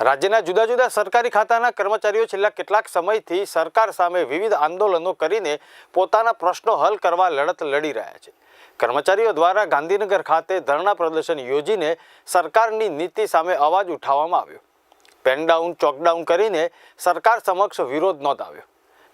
રાજ્યના જુદા જુદા સરકારી ખાતાના કર્મચારીઓ છેલ્લા કેટલાક સમયથી સરકાર સામે વિવિધ આંદોલનો કરીને પોતાના પ્રશ્નો હલ કરવા લડત લડી રહ્યા છે. કર્મચારીઓ દ્વારા ગાંધીનગર ખાતે ધરણા પ્રદર્શન યોજીને સરકારની નીતિ સામે અવાજ ઉઠાવવામાં આવ્યો. પેનડાઉન ચોકડાઉન કરીને સરકાર સમક્ષ વિરોધ નોંધાવ્યો.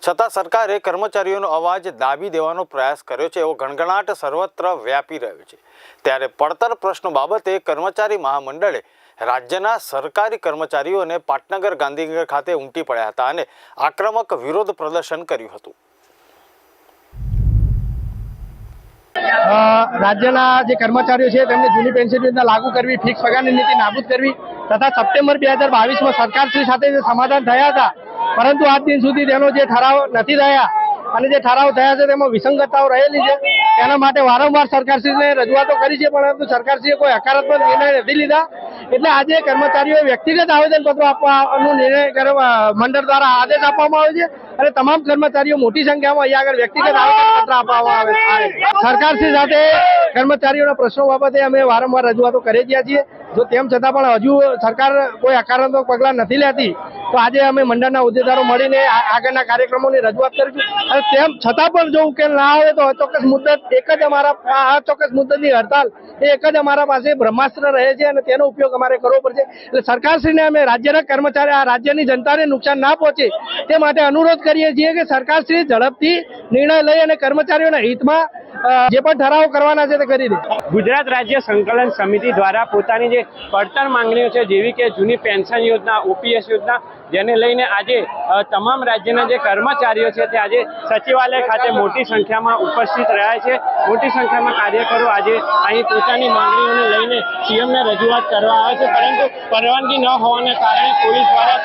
છતાં સરકારે કર્મચારીઓનો અવાજ દાબી દેવાનો પ્રયાસ કર્યો છે, એવો ગણગણાટ સર્વત્ર વ્યાપી રહ્યો છે. ત્યારે પડતર પ્રશ્નો બાબતે કર્મચારી મહામંડળે રાજ્યના સરકારી કર્મચારીઓને પાટનગર, ગાંધીનગર ખાતે ઉમટી પડ્યા હતા અને આક્રમક વિરોધ પ્રદર્શન કર્યું હતું. રાજ્યના જે કર્મચારીઓ છે, તેમને જૂની પેન્શન યોજના લાગુ કરવી ફિક્સ પગારની નીતિ નાબૂદ કરવી તથા સપ્ટેમ્બર બે હજાર બાવીસમાં સરકારશ્રી સાથે જે સમાધાન થયા હતા પરંતુ આજ દિન સુધી તેનો જે ઠરાવ નથી થયા અને જે ઠરાવ થયા છે તેમાં વિસંગતતાઓ રહેલી છે. તેના માટે વારંવાર સરકારશ્રીને રજૂઆતો કરી છે, પરંતુ સરકારશ્રીએ કોઈ હકારાત્મક નિર્ણય નથી લીધા. એટલે આજે કર્મચારીઓએ વ્યક્તિગત આવેદનપત્રો આપવાનો નિર્ણય મંડળ દ્વારા આદેશ આપવામાં આવ્યો છે અને તમામ કર્મચારીઓ મોટી સંખ્યામાં અહીંયા આગળ વ્યક્તિગત આવેદનપત્ર આપવામાં આવે છે. સરકારશ્રી સાથે કર્મચારીઓના પ્રશ્નો બાબતે અમે વારંવાર રજૂઆતો કરી રહ્યા છીએ. જો તેમ છતાં પણ હજુ સરકાર કોઈ હકારાત્મક પગલાં નથી લેતી, તો આજે અમે મંડળના હોદ્દેદારો મળીને આગળના કાર્યક્રમોની રજૂઆત કરીશું. અને તેમ છતાં પણ જો ઉકેલ ના આવે તો અચોક્કસ મુદ્દત, એક જ અમારા આ અચોક્કસ મુદ્દતની હડતાલ, એ એક જ અમારા પાસે બ્રહ્માસ્ત્ર રહે છે અને તેનો ઉપયોગ અમારે કરવો પડશે. એટલે સરકારશ્રીને અમે રાજ્યના કર્મચારી, આ રાજ્યની જનતાને નુકસાન ના પહોંચે, તે માટે અનુરોધ કરીએ છીએ કે સરકારશ્રી ઝડપથી નિર્ણય લઈ અને કર્મચારીઓના હિતમાં જે પણ ઠરાવ કરવાના છે તે કરી દે. ગુજરાત રાજ્ય સંકલન સમિતિ દ્વારા પોતાની જે પડતર માંગણીઓ છે, જેવી કે જૂની પેન્શન યોજના, ઓપીએસ યોજના, જેને લઈને આજે તમામ રાજ્યના જે કર્મચારીઓ છે તે આજે સચિવાલય ખાતે મોટી સંખ્યામાં ઉપસ્થિત રહ્યા છે. મોટી સંખ્યામાં કાર્યકરો આજે અહીં પોતાની માંગણીઓને લઈને સીએમને રજૂઆત કરવા આવે છે. પરંતુ પરવાનગી ન હોવાને કારણે પોલીસ દ્વારા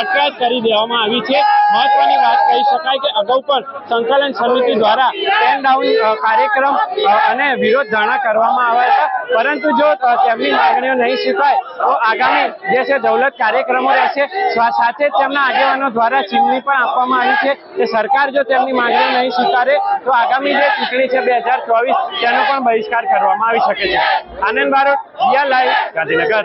અટકાયત કરી દેવામાં આવી છે. મહત્વની વાત કહી શકાય કે અગાઉ પણ સંકલન સમિતિ દ્વારા પેન ડાઉન કાર્યક્રમ અને વિરોધ ધારણા કરવામાં આવ્યા હતા. પરંતુ જો તેમની માંગણીઓ નહીં સ્વીકાય તો આગામી જે છે દૌલત કાર્યક્રમો રહેશે. સાથે જ તેમના આગેવાનો દ્વારા ચીમની પણ આપવામાં આવી છે કે સરકાર જો તેમની માંગણીઓ નહીં સ્વીકારે, તો આગામી જે ચૂંટણી છે બે હજાર ચોવીસ, તેનો પણ બહિષ્કાર કરવામાં આવી શકે છે. આનંદ બારોટ, જીયા લાઈવ, ગાંધીનગર.